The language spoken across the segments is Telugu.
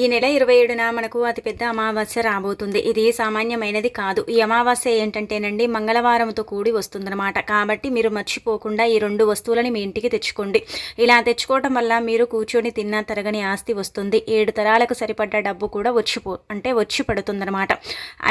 ఈ నెల ఇరవై ఏడున మనకు అతిపెద్ద అమావాస్య రాబోతుంది. ఇది సామాన్యమైనది కాదు. ఈ అమావాస్య ఏంటంటేనండి మంగళవారంతో కూడి వస్తుందన్నమాట. కాబట్టి మీరు మర్చిపోకుండా ఈ రెండు వస్తువులని మీ ఇంటికి తెచ్చుకోండి. ఇలా తెచ్చుకోవటం వల్ల మీరు కూర్చొని తిన్న తరగని ఆస్తి వస్తుంది. ఏడు తరాలకు సరిపడ్డ డబ్బు కూడా వచ్చిపో అంటే వచ్చి పడుతుందన్నమాట.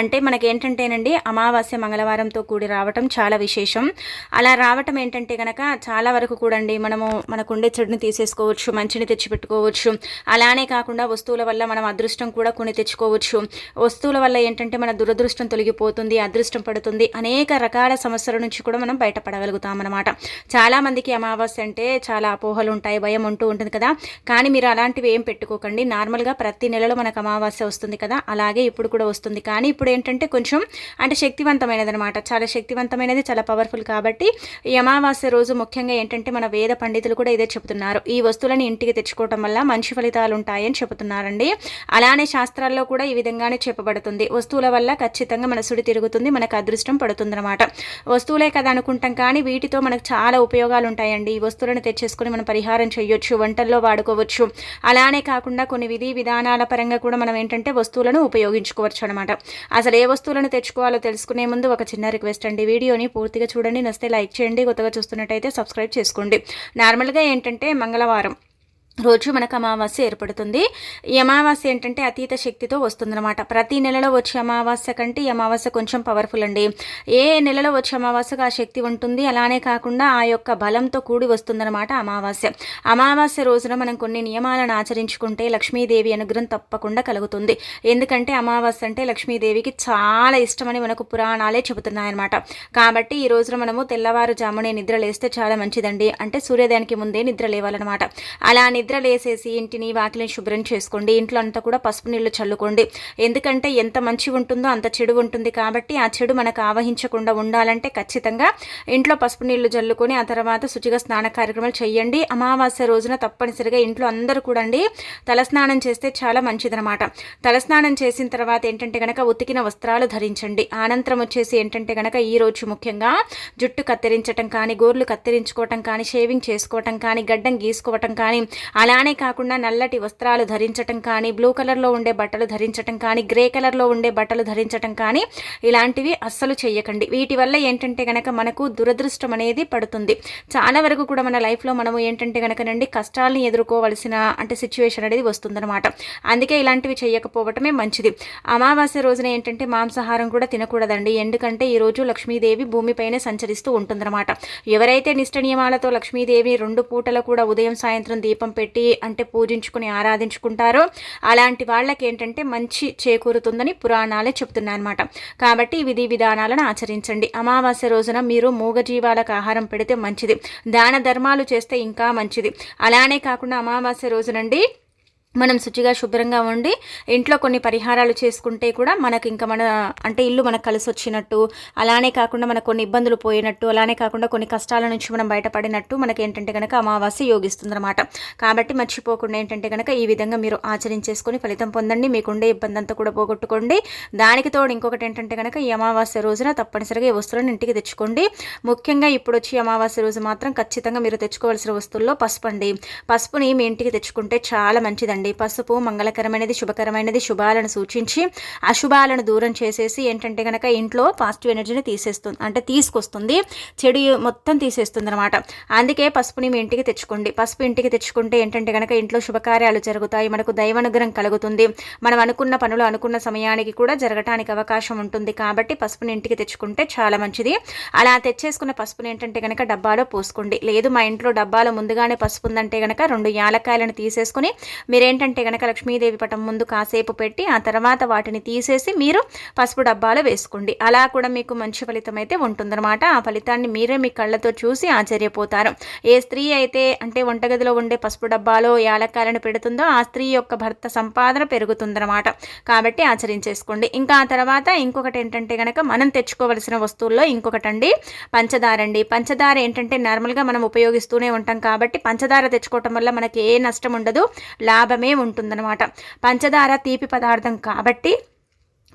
అంటే మనకి ఏంటంటేనండి అమావాస్య మంగళవారంతో కూడి రావటం చాలా విశేషం. అలా రావటం ఏంటంటే కనుక చాలా వరకు కూడండి మనము మనకుండే చెడుని తీసేసుకోవచ్చు మంచిని తెచ్చిపెట్టుకోవచ్చు. అలానే కాకుండా వస్తువుల వల్ల మనం అదృష్టం కూడా కొని తెచ్చుకోవచ్చు. వస్తువుల వల్ల ఏంటంటే మన దురదృష్టం తొలగిపోతుంది అదృష్టం పడుతుంది. అనేక రకాల సమస్యల నుంచి కూడా మనం బయటపడగలుగుతాం అనమాట చాలామందికి అమావాస్య అంటే చాలా అపోహలు ఉంటాయి భయం ఉంటూ ఉంటుంది కదా. కానీ మీరు అలాంటివి ఏం పెట్టుకోకండి. నార్మల్గా ప్రతి నెలలో మనకు అమావాస్య వస్తుంది కదా. అలాగే ఇప్పుడు కూడా వస్తుంది. కానీ ఇప్పుడు ఏంటంటే కొంచెం అంటే శక్తివంతమైనది అనమాట చాలా శక్తివంతమైనది చాలా పవర్ఫుల్ కాబట్టి ఈ అమావాస్య రోజు ముఖ్యంగా ఏంటంటే మన వేద పండితులు కూడా ఇదే చెబుతున్నారు. ఈ వస్తువులను ఇంటికి తెచ్చుకోవటం వల్ల మంచి ఫలితాలు ఉంటాయని చెబుతున్నారండి. అలానే శాస్త్రాల్లో కూడా ఈ విధంగానే చెప్పబడుతుంది. వస్తువుల వల్ల ఖచ్చితంగా మన సుడి తిరుగుతుంది మనకు అదృష్టం పడుతుందన్నమాట. వస్తువులే కదా అనుకుంటాం కానీ వీటితో మనకు చాలా ఉపయోగాలు ఉంటాయండి ఈ వస్తువులను తెచ్చేసుకొని మనం పరిహారం చేయొచ్చు వంటల్లో వాడుకోవచ్చు. అలానే కాకుండా కొన్ని విధి విధానాల పరంగా కూడా మనం ఏంటంటే వస్తువులను ఉపయోగించుకోవచ్చు అనమాట అసలు ఏ వస్తువులను తెచ్చుకోవాలో తెలుసుకునే ముందు ఒక చిన్న రిక్వెస్ట్ అండి. వీడియోని పూర్తిగా చూడండి. నస్తే లైక్ చేయండి. కొత్తగా చూస్తున్నట్టయితే సబ్స్క్రైబ్ చేసుకోండి. నార్మల్గా ఏంటంటే మంగళవారం. రోజు మనకు అమావాస్య ఏర్పడుతుంది. ఈ అమావాస్య ఏంటంటే అతీత శక్తితో వస్తుందన్నమాట. ప్రతి నెలలో వచ్చే అమావాస్య కంటే ఈ అమావాస్య కొంచెం పవర్ఫుల్ అండి. ఏ నెలలో వచ్చే అమావాస్యకు ఆ శక్తి ఉంటుంది? అలానే కాకుండా ఆ యొక్క బలంతో కూడి వస్తుందన్నమాట అమావాస్య. అమావాస్య రోజున మనం కొన్ని నియమాలను ఆచరించుకుంటే లక్ష్మీదేవి అనుగ్రహం తప్పకుండా కలుగుతుంది. ఎందుకంటే అమావాస్య అంటే లక్ష్మీదేవికి చాలా ఇష్టమని మనకు పురాణాలే చెబుతున్నాయన్నమాట. కాబట్టి ఈ రోజున మనము తెల్లవారుజామునే నిద్ర లేస్తే చాలా మంచిదండి. అంటే సూర్యోదయానికి ముందే నిద్ర లేవాలన్నమాట. అలా నిద్ర లేసేసి ఇంటిని వాకిలిని శుభ్రం చేసుకోండి. ఇంట్లో అంతా కూడా పసుపు నీళ్ళు చల్లుకోండి. ఎందుకంటే ఎంత మంచి ఉంటుందో అంత చెడు ఉంటుంది కాబట్టి ఆ చెడు మనకు ఆవహించకుండా ఉండాలంటే ఖచ్చితంగా ఇంట్లో పసుపు నీళ్ళు జల్లుకొని ఆ తర్వాత శుచిగా స్నాన కార్యక్రమాలు చేయండి. అమావాస్య రోజున తప్పనిసరిగా ఇంట్లో అందరూ కూడా అండి తలస్నానం చేస్తే చాలా మంచిదనమాట తలస్నానం చేసిన తర్వాత ఏంటంటే కనుక ఉతికిన వస్త్రాలు ధరించండి. అనంతరం వచ్చేసి ఏంటంటే కనుక ఈ రోజు ముఖ్యంగా జుట్టు కత్తిరించటం కానీ గోర్లు కత్తిరించుకోవటం కానీ షేవింగ్ చేసుకోవటం కానీ గడ్డం గీసుకోవటం కానీ అలానే కాకుండా నల్లటి వస్త్రాలు ధరించటం కానీ బ్లూ కలర్లో ఉండే బట్టలు ధరించటం కానీ గ్రే కలర్లో ఉండే బట్టలు ధరించటం కానీ ఇలాంటివి అస్సలు చేయకండి వీటి వల్ల ఏంటంటే కనుక మనకు దురదృష్టం అనేది పడుతుంది. చాలా వరకు కూడా మన లైఫ్లో మనము ఏంటంటే కనుకనండి కష్టాలని ఎదుర్కోవలసిన అంటే సిచ్యువేషన్ అనేది వస్తుందన్నమాట. అందుకే ఇలాంటివి చేయకపోవటమే మంచిది. అమావాస్య రోజున ఏంటంటే మాంసాహారం కూడా తినకూడదండి. ఎందుకంటే ఈరోజు లక్ష్మీదేవి భూమిపైనే సంచరిస్తూ ఉంటుందన్నమాట. ఎవరైతే నిష్ట నియమాలతో లక్ష్మీదేవి రెండు పూటలు కూడా ఉదయం సాయంత్రం దీపం పెట్టి అంటే పూజించుకుని ఆరాధించుకుంటారో అలాంటి వాళ్ళకి ఏంటంటే మంచి చేకూరుతుందని పురాణాలే చెప్తున్నాయి అనమాట కాబట్టి విధి విధానాలను ఆచరించండి. అమావాస్య రోజున మీరు మూగజీవాలకు ఆహారం పెడితే మంచిది. దాన ధర్మాలు చేస్తే ఇంకా మంచిది. అలానే కాకుండా అమావాస్య రోజునండి మనం శుచిగా శుభ్రంగా ఉండి ఇంట్లో కొన్ని పరిహారాలు చేసుకుంటే కూడా మనకి ఇంకా మన అంటే ఇల్లు మనకు కలిసి వచ్చినట్టు అలానే కాకుండా మనకు కొన్ని ఇబ్బందులు పోయినట్టు అలానే కాకుండా కొన్ని కష్టాల నుంచి మనం బయటపడినట్టు మనకి ఏంటంటే కనుక అమావాస్య యోగిస్తుందన్నమాట. కాబట్టి మర్చిపోకుండా ఏంటంటే కనుక ఈ విధంగా మీరు ఆచరించేసుకొని ఫలితం పొందండి. మీకుండే ఇబ్బంది అంతా కూడా పోగొట్టుకోండి. దానికి తోడు ఇంకొకటి ఏంటంటే కనుక ఈ అమావాస్య రోజున తప్పనిసరిగా ఈ వస్తువులను ఇంటికి తెచ్చుకోండి. ముఖ్యంగా ఇప్పుడు వచ్చి అమావాస్య రోజు మాత్రం ఖచ్చితంగా మీరు తెచ్చుకోవాల్సిన వస్తువుల్లో పసుపు అండి. పసుపుని మీ ఇంటికి తెచ్చుకుంటే చాలా మంచిదండి. అండి పసుపు మంగళకరమైనది శుభకరమైనది శుభాలను సూచించి అశుభాలను దూరం చేసేసి ఏంటంటే కనుక ఇంట్లో పాజిటివ్ ఎనర్జీని తీసేస్తుంది అంటే తీసుకొస్తుంది. చెడు మొత్తం తీసేస్తుంది అనమాట అందుకే పసుపుని మీ ఇంటికి తెచ్చుకోండి. పసుపు ఇంటికి తెచ్చుకుంటే ఏంటంటే కనుక ఇంట్లో శుభకార్యాలు జరుగుతాయి. మనకు దైవానుగ్రహం కలుగుతుంది. మనం అనుకున్న పనులు అనుకున్న సమయానికి కూడా జరగటానికి అవకాశం ఉంటుంది. కాబట్టి పసుపుని ఇంటికి తెచ్చుకుంటే చాలా మంచిది. అలా తెచ్చేసుకున్న పసుపుని ఏంటంటే కనుక డబ్బాలో పోసుకోండి. లేదు మా ఇంట్లో డబ్బాలో ముందుగానే పసుపు ఉందంటే కనుక రెండు యాలక్కాయలను తీసేసుకుని మీరే ఏంటంటే కనుక లక్ష్మీదేవి పటం ముందు కాసేపు పెట్టి ఆ తర్వాత వాటిని తీసేసి మీరు పసుపు డబ్బాలో వేసుకోండి. అలా కూడా మీకు మంచి ఫలితం అయితే ఉంటుందన్నమాట. ఆ ఫలితాన్ని మీరే మీ కళ్ళతో చూసి ఆశ్చర్యపోతారు. ఏ స్త్రీ అయితే అంటే వంటగదిలో ఉండే పసుపు డబ్బాలో యాలక్కాయలను పెడుతుందో ఆ స్త్రీ యొక్క భర్త సంపాదన పెరుగుతుందన్నమాట. కాబట్టి ఆచరించేసుకోండి. ఇంకా ఆ తర్వాత ఇంకొకటి ఏంటంటే కనుక మనం తెచ్చుకోవలసిన వస్తువుల్లో ఇంకొకటి అండి పంచదార అండి. పంచదార ఏంటంటే నార్మల్గా మనం ఉపయోగిస్తూనే ఉంటాం కాబట్టి పంచదార తెచ్చుకోవటం వల్ల మనకి ఏ నష్టం ఉండదు. లాభం లాభమే ఉంటుందన్నమాట. పంచదార తీపి పదార్థం కాబట్టి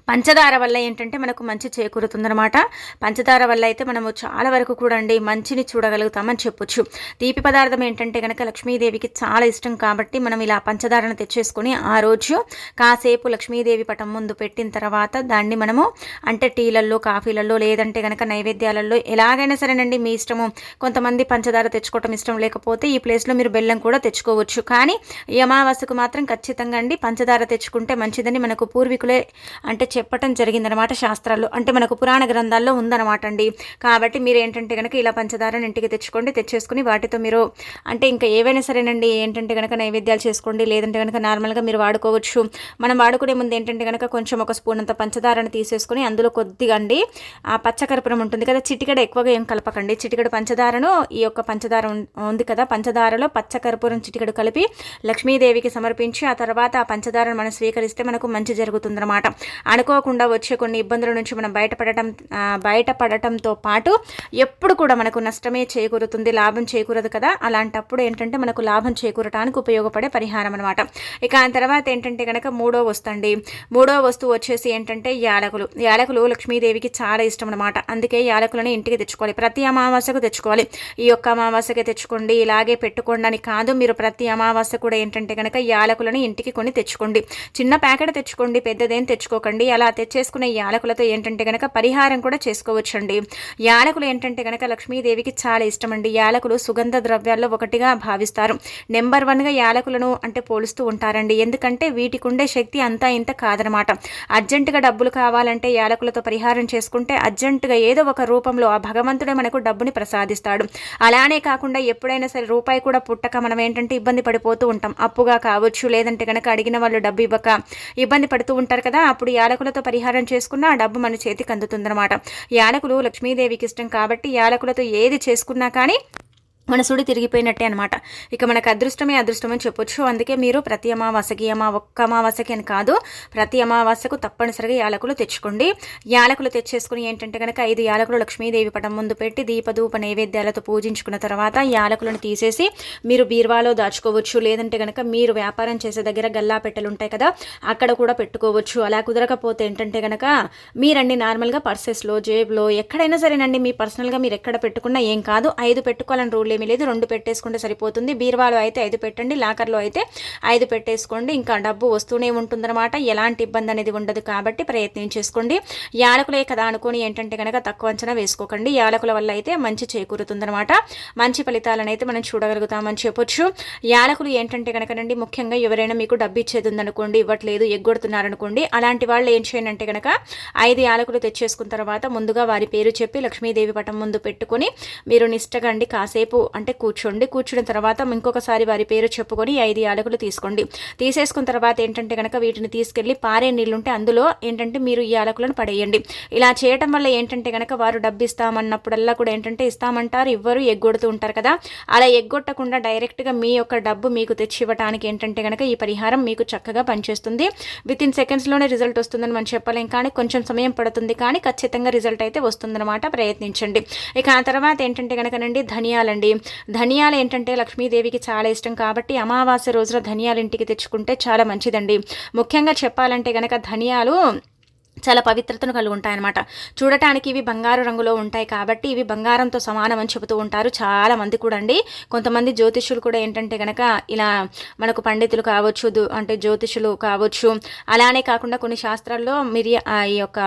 పంచదార వల్ల ఏంటంటే మనకు మంచి చేకూరుతుందనమాట పంచదార వల్ల అయితే మనము చాలా వరకు కూడా అండి మంచిని చూడగలుగుతామని చెప్పొచ్చు. తీపి పదార్థం ఏంటంటే కనుక లక్ష్మీదేవికి చాలా ఇష్టం కాబట్టి మనం ఇలా పంచదారను తెచ్చేసుకొని ఆ రోజు కాసేపు లక్ష్మీదేవి పటం ముందు పెట్టిన తర్వాత దాన్ని మనము అంటే టీలల్లో కాఫీలలో లేదంటే కనుక నైవేద్యాలలో ఎలాగైనా సరేనండి మీ ఇష్టము. కొంతమంది పంచదార తెచ్చుకోవటం ఇష్టం లేకపోతే ఈ ప్లేస్లో మీరు బెల్లం కూడా తెచ్చుకోవచ్చు. కానీ ఈ అమావాస్యకు మాత్రం ఖచ్చితంగా అండి పంచదార తెచ్చుకుంటే మంచిదని మనకు పూర్వీకులే అంటే చెప్పటం జరిగిందనమాట శాస్త్రాల్లో. అంటే మనకు పురాణ గ్రంథాల్లో ఉందన్నమాట అండి కాబట్టి మీరు ఏంటంటే కనుక ఇలా పంచదారని ఇంటికి తెచ్చుకోండి తెచ్చేసుకుని వాటితో మీరు అంటే ఇంకా ఏవైనా సరేనండి ఏంటంటే కనుక నైవేద్యాలు చేసుకోండి లేదంటే కనుక నార్మల్గా మీరు వాడుకోవచ్చు. మనం వాడుకునే ముందు ఏంటంటే కనుక కొంచెం ఒక స్పూన్ అంత పంచదారని తీసేసుకుని అందులో కొద్దిగా అండి ఆ పచ్చకర్పూరం ఉంటుంది కదా చిటికడ ఎక్కువగా ఏం కలపకండి. చిటికడ పంచదారను ఈ యొక్క పంచదార ఉంది కదా పంచదారలో పచ్చకర్పూరం చిటికడు కలిపి లక్ష్మీదేవికి సమర్పించి ఆ తర్వాత ఆ పంచదారను మనం స్వీకరిస్తే మనకు మంచి జరుగుతుందన్నమాట అనుకోకుండా వచ్చే కొన్ని ఇబ్బందుల నుంచి మనం బయటపడటం బయటపడటంతో పాటు ఎప్పుడు కూడా మనకు నష్టమే చేకూరుతుంది లాభం చేకూరదు కదా. అలాంటప్పుడు ఏంటంటే మనకు లాభం చేకూరటానికి ఉపయోగపడే పరిహారం అనమాట ఇక ఆ తర్వాత ఏంటంటే కనుక మూడో వస్తుంది మూడో వస్తువు వచ్చేసి ఏంటంటే యాలకులు. యాలకులు లక్ష్మీదేవికి చాలా ఇష్టం అనమాట అందుకే యాలకులను ఇంటికి తెచ్చుకోవాలి. ప్రతి అమావాస్యకు తెచ్చుకోవాలి. ఈ యొక్క అమావాస్యకి తెచ్చుకోండి. ఇలాగే పెట్టుకోండి అని కాదు మీరు ప్రతి అమావాస్య కూడా ఏంటంటే కనుక యాలకులను ఇంటికి కొని తెచ్చుకోండి. చిన్న ప్యాకెట్ తెచ్చుకోండి పెద్దదేం తెచ్చుకోకండి. అలా తెచ్చేసుకునే యాలకులతో ఏంటంటే కనుక పరిహారం కూడా చేసుకోవచ్చండి. యాలకులు ఏంటంటే కనుక లక్ష్మీదేవికి చాలా ఇష్టం అండి యాలకులు సుగంధ ద్రవ్యాల్లో ఒకటిగా భావిస్తారు. నెంబర్ వన్గా యాలకులను అంటే పోలుస్తూ ఉంటారండి. ఎందుకంటే వీటికి ఉండే శక్తి అంతా ఇంత కాదనమాట. అర్జెంటుగా డబ్బులు కావాలంటే యాలకులతో పరిహారం చేసుకుంటే అర్జెంటుగా ఏదో ఒక రూపంలో ఆ భగవంతుడే మనకు డబ్బుని ప్రసాదిస్తాడు. అలానే కాకుండా ఎప్పుడైనా సరే రూపాయి కూడా పుట్టక మనం ఏంటంటే ఇబ్బంది పడిపోతూ ఉంటాం. అప్పుగా కావచ్చు లేదంటే కనుక అడిగిన వాళ్ళు డబ్బు ఇవ్వక ఇబ్బంది పడుతూ ఉంటారు కదా అప్పుడు యాలకులతో పరిహారం చేసుకున్న ఆ డబ్బు మన చేతికి అందుతుందన్నమాట. యాలకులు లక్ష్మీదేవికి ఇష్టం కాబట్టి యాలకులతో ఏది చేసుకున్నా కానీ మన సుడి తిరిగిపోయినట్టే అనమాట ఇక మనకు అదృష్టమే అదృష్టం అని చెప్పొచ్చు. అందుకే మీరు ప్రతి అమావాసకి అమా ఒక్క అమావాస్యకి అని కాదు ప్రతి అమావాస్యకు తప్పనిసరిగా యాలకులు తెచ్చుకోండి. యాలకులు తెచ్చేసుకుని ఏంటంటే కనుక ఐదు యాలకులు లక్ష్మీదేవి పటం ముందు పెట్టి దీపధూప నైవేద్యాలతో పూజించుకున్న తర్వాత యాలకులను తీసేసి మీరు బీర్వాలో దాచుకోవచ్చు. లేదంటే కనుక మీరు వ్యాపారం చేసే దగ్గర గల్లా పెట్టెలు ఉంటాయి కదా అక్కడ కూడా పెట్టుకోవచ్చు. అలా కుదరకపోతే ఏంటంటే కనుక మీరండి నార్మల్గా పర్సెస్లో జేబులో ఎక్కడైనా సరేనండి మీ పర్సనల్గా మీరు ఎక్కడ పెట్టుకున్నా ఏం కాదు. ఐదు పెట్టుకోవాలని రూల్ ఏమీ లేదు. రెండు పెట్టేసుకుంటే సరిపోతుంది. బీరువాలో అయితే ఐదు పెట్టండి. లాకర్లో అయితే ఐదు పెట్టేసుకోండి. ఇంకా డబ్బు వస్తూనే ఉంటుందన్నమాట. ఎలాంటి ఇబ్బంది అనేది ఉండదు కాబట్టి ప్రయత్నం చేసుకోండి. యాలకులే కదా అనుకొని ఏంటంటే కనుక తక్కువ అంచనా వేసుకోకండి. యాలకుల వల్ల అయితే మంచి చేకూరుతుందనమాట మంచి ఫలితాలను అయితే మనం చూడగలుగుతామని చెప్పొచ్చు. యాలకులు ఏంటంటే కనుకనండి ముఖ్యంగా ఎవరైనా మీకు డబ్బు ఇచ్చేది ఉందనుకోండి ఇవ్వట్లేదు ఎగ్గొడుతున్నారనుకోండి అలాంటి వాళ్ళు ఏం చేయనంటే కనుక ఐదు యాలకులు తెచ్చేసుకున్న తర్వాత ముందుగా వారి పేరు చెప్పి లక్ష్మీదేవి పటం ముందు పెట్టుకొని మీరు నిష్టగండి కాసేపు అంటే కూర్చోండి. కూర్చున్న తర్వాత ఇంకొకసారి వారి పేరు చెప్పుకొని ఐదు యాలకులు తీసుకోండి. తీసేసుకున్న తర్వాత ఏంటంటే కనుక వీటిని తీసుకెళ్ళి పారే నీళ్ళుంటే అందులో ఏంటంటే మీరు ఈ యాలకులను పడేయండి. ఇలా చేయటం వల్ల ఏంటంటే కనుక వారు డబ్బు ఇస్తామన్నప్పుడల్లా కూడా ఏంటంటే ఇస్తామంటారు ఇవ్వరు ఎగ్గొడుతూ ఉంటారు కదా. అలా ఎగ్గొట్టకుండా డైరెక్ట్గా మీ యొక్క డబ్బు మీకు తెచ్చి ఇవ్వడానికి ఏంటంటే కనుక ఈ పరిహారం మీకు చక్కగా పనిచేస్తుంది. విత్ ఇన్ సెకండ్స్లోనే రిజల్ట్ వస్తుందని మనం చెప్పలేం కానీ కొంచెం సమయం పడుతుంది కానీ ఖచ్చితంగా రిజల్ట్ అయితే వస్తుందన్నమాట ప్రయత్నించండి. ఇక ఆ తర్వాత ఏంటంటే కనుకనండి ధనియాలండి. ధనియాలు ఏంటంటే లక్ష్మీదేవికి చాలా ఇష్టం కాబట్టి అమావాస్య రోజున ధనియాలు ఇంటికి తెచ్చుకుంటే చాలా మంచిదండి. ముఖ్యంగా చెప్పాలంటే కనుక ధనియాలు చాలా పవిత్రతను కలిగి ఉంటాయన్నమాట. చూడటానికి ఇవి బంగారు రంగులో ఉంటాయి కాబట్టి ఇవి బంగారంతో సమానం అని చెబుతూ ఉంటారు చాలా మంది కూడా అండి. కొంతమంది జ్యోతిష్యులు కూడా ఏంటంటే కనుక ఇలా మనకు పండితులు కావచ్చు అంటే జ్యోతిషులు కావచ్చు అలానే కాకుండా కొన్ని శాస్త్రాల్లో మిరియా ఈ యొక్క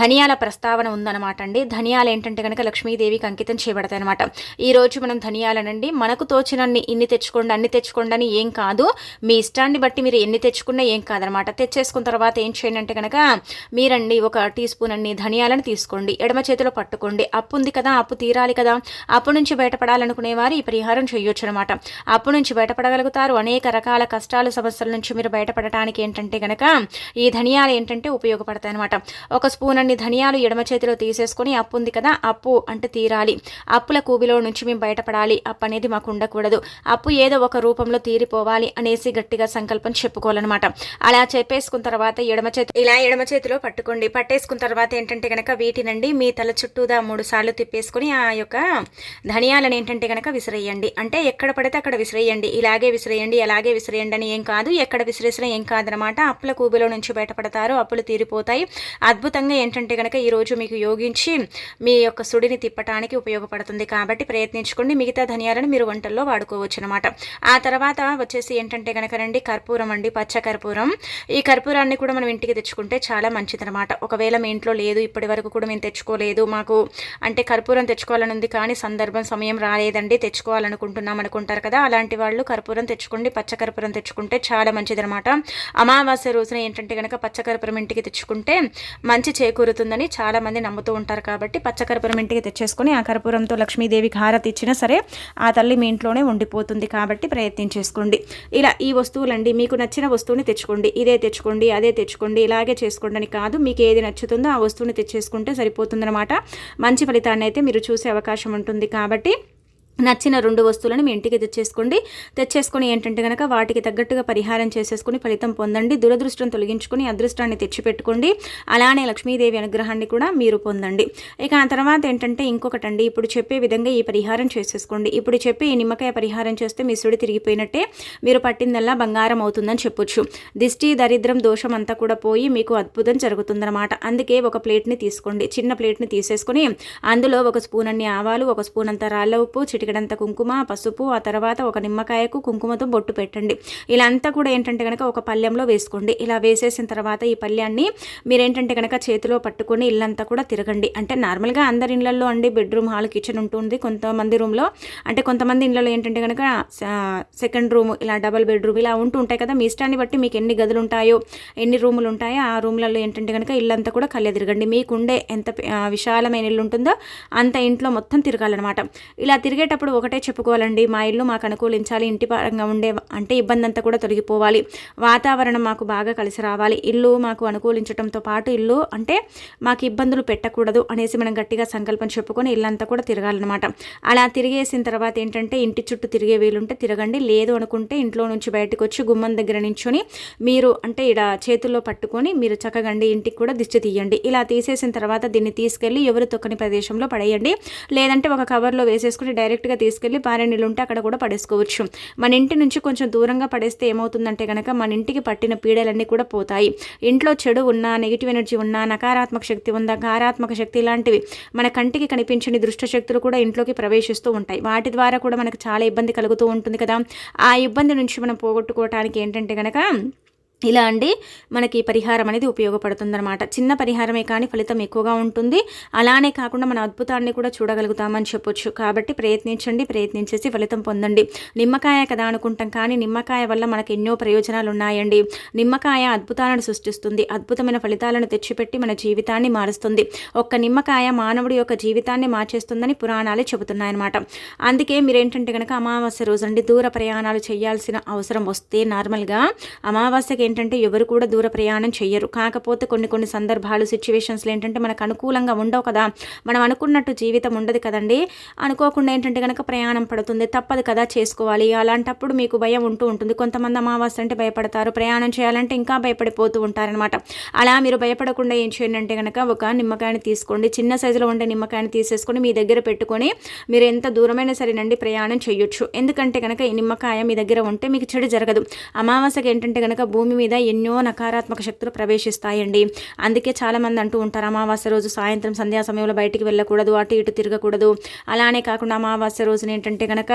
ధనియాల ప్రస్తావన ఉందన్నమాట అండి. ధనియాలు ఏంటంటే కనుక లక్ష్మీదేవికి అంకితం చేయబడతాయి అనమాట ఈరోజు మనం ధనియాలనండి మనకు తోచినన్ని ఇన్ని తెచ్చుకోండి అన్ని తెచ్చుకోండి అని ఏం కాదు. మీ ఇష్టాన్ని బట్టి మీరు ఎన్ని తెచ్చుకున్నా ఏం కాదనమాట తెచ్చేసుకున్న తర్వాత ఏం చేయండి అంటే కనుక మీరండి ఒక టీ స్పూన్ అన్ని ధనియాలను తీసుకోండి. ఎడమ చేతిలో పట్టుకోండి. అప్పు ఉంది కదా అప్పు తీరాలి కదా. అప్పు నుంచి బయటపడాలనుకునే వారు ఈ పరిహారం చేయొచ్చు అనమాట అప్పు నుంచి బయటపడగలుగుతారు. అనేక రకాల కష్టాలు సమస్యల నుంచి మీరు బయటపడటానికి ఏంటంటే కనుక ఈ ధనియాలు ఏంటంటే ఉపయోగపడతాయి అనమాట ఒక స్పూన్ అన్ని ధనియాలు ఎడమ చేతిలో తీసేసుకొని అప్పు ఉంది కదా అప్పు అంటే తీరాలి. అప్పుల కూబిలో నుంచి మేము బయటపడాలి. అప్పు అనేది మాకు ఉండకూడదు. అప్పు ఏదో ఒక రూపంలో తీరిపోవాలి అనేసి గట్టిగా సంకల్పం చెప్పుకోవాలన్నమాట. అలా చెప్పేసుకున్న తర్వాత ఎడమ చేతి ఇలా ఎడమ చేతిలో పట్టుకోండి. పట్టేసుకున్న తర్వాత ఏంటంటే కనుక వీటినండి మీ తల చుట్టూదా మూడు సార్లు తిప్పేసుకొని ఆ యొక్క ధనియాలను ఏంటంటే కనుక విసిరేయండి. అంటే ఎక్కడ పడితే అక్కడ విసిరేయండి. ఇలాగే విసిరేయండి అలాగే విసిరేయండి అని ఏం కాదు. ఎక్కడ విసిరేసినా ఏం కాదనమాట అప్పుల కూబిలో నుంచి బయటపడతారు. అప్పులు తీరిపోతాయి. అద్భుతంగా ఏంటంటే కనుక ఈరోజు మీకు యోగించి మీ యొక్క సుడిని తిప్పటానికి ఉపయోగపడుతుంది. కాబట్టి ప్రయత్నించుకోండి. మిగతా ధనియాలను మీరు వంటల్లో వాడుకోవచ్చు అనమాట ఆ తర్వాత వచ్చేసి ఏంటంటే కనుక రండి. కర్పూరం అండి. పచ్చ కర్పూరం. ఈ కర్పూరాన్ని కూడా మనం ఇంటికి తెచ్చుకుంటే చాలా మంచిది. అనమాట ఒకవేళ మీ ఇంట్లో లేదు ఇప్పటి వరకు కూడా మేము తెచ్చుకోలేదు మాకు అంటే కర్పూరం తెచ్చుకోవాలని ఉంది కానీ సందర్భం సమయం రాలేదండి తెచ్చుకోవాలనుకుంటున్నాం అనుకుంటారు కదా అలాంటి వాళ్ళు కర్పూరం తెచ్చుకోండి పచ్చ కర్పూరం తెచ్చుకుంటే చాలా మంచిదనమాట అమావాస్య రోజున ఏంటంటే కనుక పచ్చ కర్పూరం ఇంటికి తెచ్చుకుంటే మంచి చేకూరుతుందని చాలా మంది నమ్ముతూ ఉంటారు కాబట్టి పచ్చ కర్పూరం ఇంటికి తెచ్చేసుకొని ఆ కర్పూరంతో లక్ష్మీదేవికి హారతి ఇచ్చినా సరే ఆ తల్లి మీ ఇంట్లోనే ఉండిపోతుంది కాబట్టి ప్రయత్నం చేసుకోండి. ఇలా ఈ వస్తువులండి మీకు నచ్చిన వస్తువుని తెచ్చుకోండి ఇదే తెచ్చుకోండి అదే తెచ్చుకోండి ఇలాగే చేసుకోండి అని కాదు. మీకు ఏది నచ్చుతుందో ఆ వస్తువుని తెచ్చేసుకుంటే సరిపోతుందన్నమాట. మంచి ఫలితాన్ని అయితే మీరు చూసే అవకాశం ఉంటుంది కాబట్టి నచ్చిన రెండు వస్తువులను మీ ఇంటికి తెచ్చేసుకోండి. తెచ్చేసుకొని ఏంటంటే కనుక వాటికి తగ్గట్టుగా పరిహారం చేసేసుకుని ఫలితం పొందండి. దురదృష్టం తొలగించుకొని అదృష్టాన్ని తెచ్చిపెట్టుకోండి. అలానే లక్ష్మీదేవి అనుగ్రహాన్ని కూడా మీరు పొందండి. ఇక ఆ తర్వాత ఏంటంటే ఇంకొకటండి. ఇప్పుడు చెప్పే విధంగా ఈ పరిహారం చేసేసుకోండి. ఇప్పుడు చెప్పి ఈ నిమ్మకాయ పరిహారం చేస్తే మీ సుడి తిరిగిపోయినట్టే మీరు పట్టిందల్లా బంగారం అవుతుందని చెప్పొచ్చు. దిష్టి దరిద్రం దోషం అంతా కూడా పోయి మీకు అద్భుతం జరుగుతుందన్నమాట. అందుకే ఒక ప్లేట్ని తీసుకోండి. చిన్న ప్లేట్ని తీసేసుకొని అందులో ఒక స్పూన్ అన్ని ఆవాలు ఒక స్పూన్ అంత రాళ్ళ ఉప్పు చిటిక చిటికడంత కుంకుమ పసుపు ఆ తర్వాత ఒక నిమ్మకాయకు కుంకుమతో బొట్టు పెట్టండి. ఇలా అంతా కూడా ఏంటంటే కనుక ఒక పళ్ళెంలో వేసుకోండి. ఇలా వేసేసిన తర్వాత ఈ పళ్ళెాన్ని మీరేంటంటే కనుక చేతిలో పట్టుకొని ఇల్లంతా కూడా తిరగండి. అంటే నార్మల్గా అందరి ఇళ్ళలో అండి బెడ్రూమ్ హాల్ కిచెన్ ఉంటుంది. కొంతమంది రూమ్లో అంటే కొంతమంది ఇళ్ళలో ఏంటంటే కనుక సెకండ్ రూమ్ ఇలా డబల్ బెడ్రూమ్ ఇలా ఉంటూ ఉంటాయి కదా. మీ ఇష్టాన్ని బట్టి మీకు ఎన్ని గదులు ఉంటాయో ఎన్ని రూములు ఉంటాయో ఆ రూమ్లలో ఏంటంటే కనుక ఇల్లంతా కూడా కళ్ళే తిరగండి. మీకుండే ఎంత విశాలమైన ఇల్లు ఉంటుందో అంత ఇంట్లో మొత్తం తిరగాలన్నమాట. ఇలా తిరిగేటప్పుడు వచ్చేటప్పుడు ఒకటే చెప్పుకోవాలండి. మా ఇల్లు మాకు అనుకూలించాలి. ఇంటి పరంగా ఉండే అంటే ఇబ్బంది అంతా కూడా తొలగిపోవాలి. వాతావరణం మాకు బాగా కలిసి రావాలి. ఇల్లు మాకు అనుకూలించడంతో పాటు ఇల్లు అంటే మాకు ఇబ్బందులు పెట్టకూడదు అనేసి మనం గట్టిగా సంకల్పం చెప్పుకొని ఇల్లంతా కూడా తిరగాలన్నమాట. అలా తిరిగేసిన తర్వాత ఏంటంటే ఇంటి చుట్టూ తిరిగే వీలుంటే తిరగండి. లేదు అనుకుంటే ఇంట్లో నుంచి బయటకు వచ్చి గుమ్మం దగ్గర నించుని మీరు అంటే ఇక్కడ చేతుల్లో పట్టుకొని మీరు చక్కగండి ఇంటికి కూడా దిష్టి తీయండి. ఇలా తీసేసిన తర్వాత దీన్ని తీసుకెళ్ళి ఎవరు తొక్కని ప్రదేశంలో పడేయండి. లేదంటే ఒక కవర్లో వేసేసుకుని డైరెక్ట్ డైరెక్ట్గా తీసుకెళ్ళి భార్య ఉంటే అక్కడ కూడా పడేసుకోవచ్చు. మన ఇంటి నుంచి కొంచెం దూరంగా పడేస్తే ఏమవుతుందంటే కనుక మన ఇంటికి పట్టిన పీడలన్నీ కూడా పోతాయి. ఇంట్లో చెడు ఉన్నా నెగిటివ్ ఎనర్జీ ఉన్నా నకారాత్మక శక్తి ఉందా కారాత్మక శక్తి ఇలాంటివి మన కంటికి కనిపించని దృష్ట శక్తులు కూడా ఇంట్లోకి ప్రవేశిస్తూ ఉంటాయి. వాటి ద్వారా కూడా మనకు చాలా ఇబ్బంది కలుగుతూ ఉంటుంది కదా. ఆ ఇబ్బంది నుంచి మనం పోగొట్టుకోవటానికి ఏంటంటే కనుక ఇలా అండి మనకి పరిహారం అనేది ఉపయోగపడుతుందన్నమాట. చిన్న పరిహారమే కానీ ఫలితం ఎక్కువగా ఉంటుంది. అలానే కాకుండా మన అద్భుతాన్ని కూడా చూడగలుగుతామని చెప్పొచ్చు. కాబట్టి ప్రయత్నించండి ప్రయత్నించేసి ఫలితం పొందండి. నిమ్మకాయ కదా అనుకుంటాం కానీ నిమ్మకాయ వల్ల మనకు ఎన్నో ప్రయోజనాలు ఉన్నాయండి. నిమ్మకాయ అద్భుతాలను సృష్టిస్తుంది. అద్భుతమైన ఫలితాలను తెచ్చిపెట్టి మన జీవితాన్ని మారుస్తుంది. ఒక్క నిమ్మకాయ మానవుడి యొక్క జీవితాన్ని మార్చేస్తుందని పురాణాలే చెబుతున్నాయన్నమాట. అందుకే మీరేంటంటే కనుక అమావాస్య రోజు అండి దూర ప్రయాణాలు చేయాల్సిన అవసరం వస్తే నార్మల్గా అమావాస్యకి ఏంటంటే ఎవరు కూడా దూర ప్రయాణం చెయ్యరు. కాకపోతే కొన్ని కొన్ని సందర్భాలు సిచ్యువేషన్స్లో ఏంటంటే మనకు అనుకూలంగా ఉండవు కదా. మనం అనుకున్నట్టు జీవితం ఉండదు కదండి. అనుకోకుండా ఏంటంటే కనుక ప్రయాణం పడుతుంది. తప్పదు కదా చేసుకోవాలి. అలాంటప్పుడు మీకు భయం ఉంటూ ఉంటుంది. కొంతమంది అమావాస్య అంటే భయపడతారు. ప్రయాణం చేయాలంటే ఇంకా భయపడిపోతూ ఉంటారనమాట అలా మీరు భయపడకుండా ఏం చేయండి అంటే కనుక ఒక నిమ్మకాయని తీసుకోండి. చిన్న సైజులో ఉండే నిమ్మకాయని తీసేసుకొని మీ దగ్గర పెట్టుకొని మీరు ఎంత దూరమైనా సరేనండి ప్రయాణం చేయొచ్చు ఎందుకంటే కనుక ఈ నిమ్మకాయ మీ దగ్గర ఉంటే మీకు చెడు జరగదు. అమావాస్యకి ఏంటంటే కనుక భూమి మీద ఎన్నో నకారాత్మక శక్తులు ప్రవేశిస్తాయండి. అందుకే చాలామంది అంటూ ఉంటారు అమావాస్య రోజు సాయంత్రం సంధ్యా సమయంలో బయటికి వెళ్ళకూడదు అటు ఇటు తిరగకూడదు. అలానే కాకుండా అమావాస్య రోజున ఏంటంటే కనుక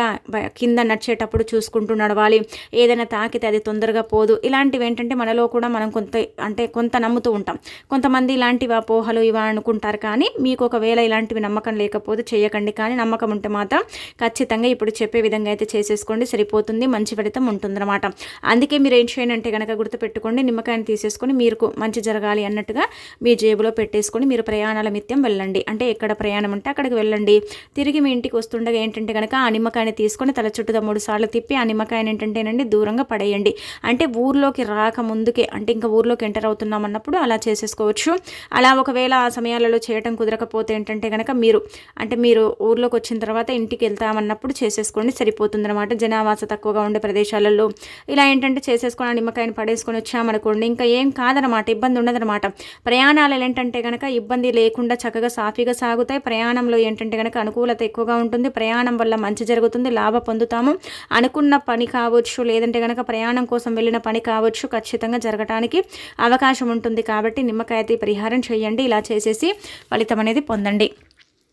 కింద నడిచేటప్పుడు చూసుకుంటూ నడవాలి. ఏదైనా తాకితే అది తొందరగా పోదు. ఇలాంటివి ఏంటంటే మనలో కూడా మనం కొంత అంటే కొంత నమ్ముతూ ఉంటాం. కొంతమంది ఇలాంటివి అపోహలు ఇవా అనుకుంటారు కానీ మీకు ఒకవేళ ఇలాంటివి నమ్మకం లేకపోతే చేయకండి కానీ నమ్మకం ఉంటే మాత్రం ఖచ్చితంగా ఇప్పుడు చెప్పే విధంగా అయితే చేసేసుకోండి. సరిపోతుంది మంచి ఫలితం ఉంటుందన్నమాట. అందుకే మీరు ఏం చేయండి అంటే కనుక గుర్తు పెట్టుకోండి నిమ్మకాయని తీసేసుకొని మీరు మంచి జరగాలి అన్నట్టుగా మీ జేబులో పెట్టేసుకొని మీరు ప్రయాణాల మిత్యం వెళ్ళండి. అంటే ఎక్కడ ప్రయాణం ఉంటే అక్కడికి వెళ్ళండి. తిరిగి మీ ఇంటికి వస్తుండగా ఏంటంటే కనుక ఆ నిమ్మకాయని తీసుకొని తల చుట్టూ మూడు సార్లు తిప్పి ఆ నిమ్మకాయని ఏంటంటేనండి దూరంగా పడేయండి. అంటే ఊర్లోకి రాక ముందుకే అంటే ఇంకా ఊర్లోకి ఎంటర్ అవుతున్నాం అన్నప్పుడు అలా చేసేసుకోవచ్చు. అలా ఒకవేళ ఆ సమయాలలో చేయటం కుదరకపోతే ఏంటంటే కనుక మీరు అంటే మీరు ఊర్లోకి వచ్చిన తర్వాత ఇంటికి వెళ్తామన్నప్పుడు చేసేసుకోండి సరిపోతుంది అనమాట జనావాస తక్కువగా ఉండే ప్రదేశాలలో ఇలా ఏంటంటే చేసేసుకొని ఆ నిమ్మకాయని పడేసి చేసుకొని వచ్చామనుకోండి ఇంకా ఏం కాదనమాట ఇబ్బంది ఉండదనమాట ప్రయాణాలు ఏంటంటే కనుక ఇబ్బంది లేకుండా చక్కగా సాఫీగా సాగుతాయి. ప్రయాణంలో ఏంటంటే కనుక అనుకూలత ఎక్కువగా ఉంటుంది. ప్రయాణం వల్ల మంచి జరుగుతుంది లాభ పొందుతాము. అనుకున్న పని కావచ్చు లేదంటే కనుక ప్రయాణం కోసం వెళ్ళిన పని కావచ్చు ఖచ్చితంగా జరగటానికి అవకాశం ఉంటుంది. కాబట్టి నిమ్మకాయ పరిహారం చేయండి. ఇలా చేసేసి ఫలితం అనేది పొందండి.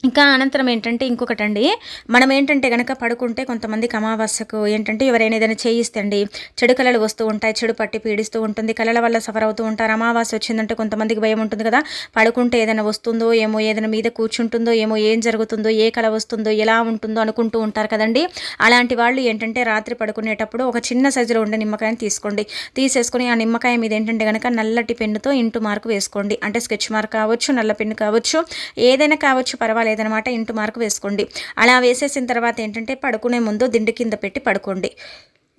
ఇంకా అనంతరం ఏంటంటే ఇంకొకటండి మనం ఏంటంటే కనుక పడుకుంటే కొంతమందికి అమావాస్యకు ఏంటంటే ఎవరైనా ఏదైనా చేయిస్తండి చెడు కళలు వస్తూ ఉంటాయి చెడు పట్టి పీడిస్తూ ఉంటుంది కళల వల్ల సఫర్ అవుతూ ఉంటారు అమావాస్య వచ్చిందంటే కొంతమందికి భయం ఉంటుంది కదా పడుకుంటే ఏదైనా వస్తుందో ఏమో ఏదైనా మీద కూర్చుంటుందో ఏమో ఏం జరుగుతుందో ఏ కళ వస్తుందో ఎలా ఉంటుందో అనుకుంటూ ఉంటారు కదండి. అలాంటి వాళ్ళు ఏంటంటే రాత్రి పడుకునేటప్పుడు ఒక చిన్న సైజులో ఉండే నిమ్మకాయని తీసుకోండి. తీసేసుకుని ఆ నిమ్మకాయ మీద ఏంటంటే కనుక నల్లటి పెన్నుతో ఇంటూ మార్కు వేసుకోండి. అంటే స్కెచ్ మార్క్ కావచ్చు నల్ల పెన్ను కావచ్చు ఏదైనా కావచ్చు పర్వాలేదు. లేదనమాట ఇంటూ మార్కు వేసుకోండి. అలా వేసేసిన తర్వాత ఏంటంటే పడుకునే ముందు దిండు కింద పెట్టి పడుకోండి.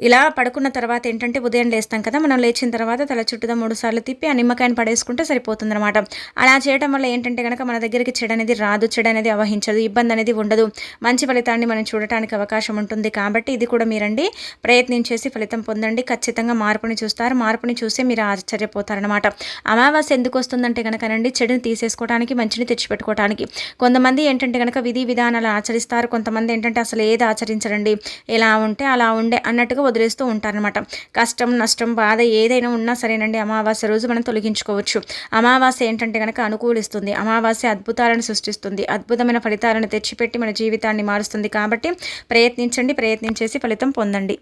ఇలా పడుకున్న తర్వాత ఏంటంటే ఉదయం లేస్తాం కదా మనం లేచిన తర్వాత తల చుట్టూదా మూడు సార్లు తిప్పి ఆ నిమ్మకాయని పడేసుకుంటే సరిపోతుంది అనమాట అలా చేయడం వల్ల ఏంటంటే కనుక మన దగ్గరికి చెడు అనేది రాదు చెడు అనేది అవహించదు ఇబ్బంది అనేది ఉండదు. మంచి ఫలితాన్ని మనం చూడటానికి అవకాశం ఉంటుంది కాబట్టి ఇది కూడా మీరండి ప్రయత్నించేసి ఫలితం పొందండి. ఖచ్చితంగా మార్పుని చూస్తారు. మార్పుని చూసే మీరు ఆశ్చర్యపోతారనమాట అమావాస్య ఎందుకు వస్తుందంటే కనుకనండి చెడుని తీసేసుకోవడానికి మంచిని తెచ్చిపెట్టుకోవడానికి కొంతమంది ఏంటంటే కనుక విధి విధానాలు ఆచరిస్తారు. కొంతమంది ఏంటంటే అసలు ఏది ఆచరించరండి? ఎలా ఉంటే అలా ఉండే అన్నట్టుగా వదిలేస్తూ ఉంటారనమాట కష్టం నష్టం బాధ ఏదైనా ఉన్నా సరేనండి అమావాస్య రోజు మనం తొలగించుకోవచ్చు. అమావాస్య ఏంటంటే కనుక అనుకూలిస్తుంది. అమావాస్య అద్భుతాలను సృష్టిస్తుంది. అద్భుతమైన ఫలితాలను తెచ్చిపెట్టి మన జీవితాన్ని మారుస్తుంది. కాబట్టి ప్రయత్నించండి ప్రయత్నించేసి ఫలితం పొందండి.